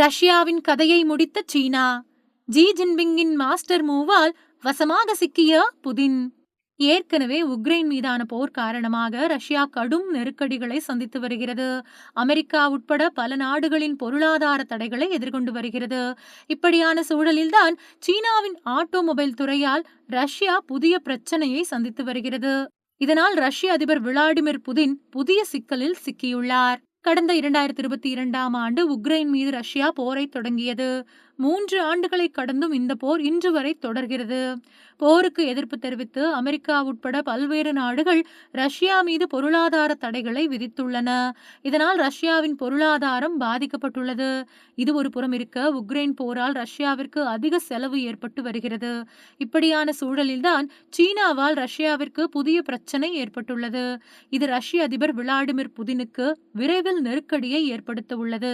ரஷ்யாவின் கதையை முடித்த சீனா ஜி ஜின்பிங்கின் மாஸ்டர் மூவால் வசமாக சிக்கிய புதின். ஏற்கனவே உக்ரைன் மீதான போர் காரணமாக ரஷ்யா கடும் நெருக்கடிகளை சந்தித்து வருகிறது. அமெரிக்கா உட்பட பல நாடுகளின் பொருளாதார தடைகளை எதிர்கொண்டு வருகிறது. இப்படியான சூழலில்தான் சீனாவின் ஆட்டோமொபைல் துறையால் ரஷ்யா புதிய பிரச்சனையை சந்தித்து வருகிறது. இதனால் ரஷ்ய அதிபர் விளாடிமிர் புதின் புதிய சிக்கலில் சிக்கியுள்ளார். கடந்த இரண்டாயிரத்தி இருபத்தி இரண்டாம் ஆண்டு உக்ரைன் மீது ரஷ்யா போரை தொடங்கியது. மூன்று ஆண்டுகளை கடந்தும் இந்த போர் இன்று வரை தொடர்கிறது. போருக்கு எதிர்ப்பு தெரிவித்து அமெரிக்கா உட்பட பல்வேறு நாடுகள் ரஷ்யா மீது பொருளாதார தடைகளை விதித்துள்ளன. இதனால் ரஷ்யாவின் பொருளாதாரம் பாதிக்கப்பட்டுள்ளது. இது ஒரு புறம் இருக்க உக்ரைன் போரால் ரஷ்யாவிற்கு அதிக செலவு ஏற்பட்டு வருகிறது. இப்படியான சூழலில்தான் சீனாவால் ரஷ்யாவிற்கு புதிய பிரச்சனை ஏற்பட்டுள்ளது. இது ரஷ்ய அதிபர் விளாடிமிர் புதினுக்கு விரைவில் நெருக்கடியை ஏற்படுத்த உள்ளது.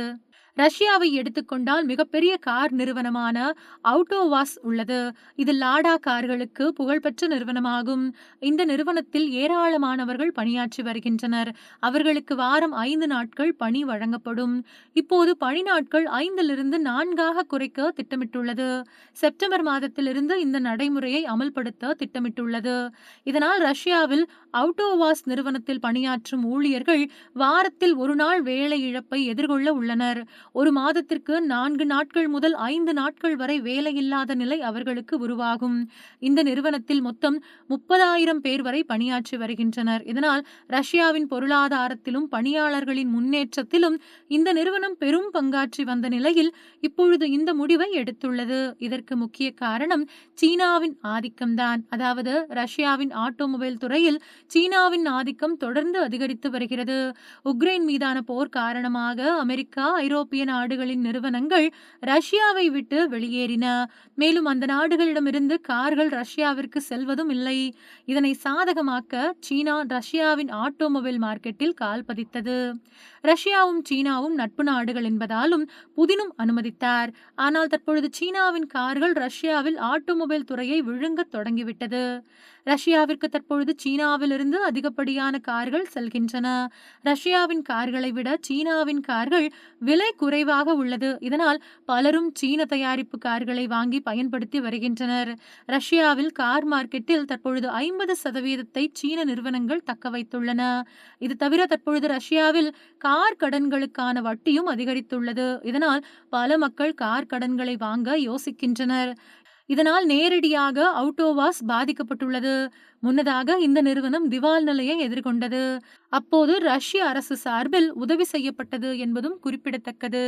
ரஷ்யாவை எடுத்துக்கொண்டால் மிகப்பெரிய கார் நிறுவனமான அவுட்டோவாஸ் உள்ளது. இது லாடா கார்களுக்கு புகழ்பெற்ற நிறுவனமாகும். இந்த நிறுவனத்தில் ஏராளமானவர்கள் பணியாற்றி வருகின்றனர். அவர்களுக்கு வாரம் ஐந்து நாட்கள் பணி வழங்கப்படும். இப்போது பணி நாட்கள் ஐந்திலிருந்து நான்காக குறைக்க திட்டமிட்டுள்ளது. செப்டம்பர் மாதத்திலிருந்து இந்த நடைமுறையை அமல்படுத்த திட்டமிட்டுள்ளது. இதனால் ரஷ்யாவில் அவுட்டோவாஸ் நிறுவனத்தில் பணியாற்றும் ஊழியர்கள் வாரத்தில் ஒரு நாள் வேலை இழப்பை எதிர்கொள்ள உள்ளனர். ஒரு மாதத்திற்கு நான்கு நாட்கள் முதல் ஐந்து நாட்கள் வரை வேலையில்லாத நிலை அவர்களுக்கு உருவாகும். இந்த நிறுவனத்தில் மொத்தம் முப்பதாயிரம் பேர் வரை பணியாற்றி வருகின்றனர். இதனால் ரஷ்யாவின் பொருளாதாரத்திலும் பணியாளர்களின் முன்னேற்றத்திலும் இந்த நிறுவனம் பெரும் பங்காற்றி வந்த நிலையில் இப்பொழுது இந்த முடிவை எடுத்துள்ளது. இதற்கு முக்கிய காரணம் சீனாவின் ஆதிக்கம்தான். அதாவது ரஷ்யாவின் ஆட்டோமொபைல் துறையில் சீனாவின் ஆதிக்கம் தொடர்ந்து அதிகரித்து வருகிறது. உக்ரைன் மீதான போர் காரணமாக அமெரிக்கா ஐரோப்பிய ஐரோப்பிய நாடுகளின் நிறுவனங்கள் ரஷ்யாவை விட்டு வெளியேறின. மேலும் அந்த நாடுகளிடமிருந்து கார்கள் ரஷ்யாவிற்கு செல்வதும் இல்லை. இதனை சாதகமாக்க சீனா ரஷ்யாவின் ஆட்டோமொபைல் மார்க்கெட்டில் கால் பதித்தது. ரஷ்யாவும் சீனாவும் நட்பு நாடுகள் என்பதாலும் புதினும் அனுமதித்தார். ஆனால் தற்பொழுது சீனாவின் கார்கள் ரஷ்யாவில் ஆட்டோமொபைல் துறையை விழுங்கத் தொடங்கிவிட்டது. ரஷ்யாவிற்கு தற்பொழுது சீனாவிலிருந்து அதிகப்படியான கார்கள் செல்கின்றன. ரஷ்யாவின் கார்களை விட சீனாவின் கார்கள் விலை குறைவாக உள்ளது. இதனால் பலரும் சீன தயாரிப்பு கார்களை வாங்கி பயன்படுத்தி வருகின்றனர். ரஷ்யாவில் கார் மார்க்கெட்டில் தற்பொழுது ஐம்பது சதவீதத்தை சீன நிறுவனங்கள் தக்க வைத்துள்ளன. இது தவிர தற்பொழுது ரஷ்யாவில் கார் கடன்களுக்கான வட்டியும் அதிகரித்துள்ளது. இதனால் பல மக்கள் கார் கடன்களை வாங்க யோசிக்கின்றனர். இதனால் நேரடியாக அவுட்டோவாஸ் பாதிக்கப்பட்டுள்ளது. முன்னதாக இந்த நிறுவனம் திவால் நிலையை எதிர்கொண்டது. அப்போது ரஷ்ய அரசு சார்பில் உதவி செய்யப்பட்டது என்பதும் குறிப்பிடத்தக்கது.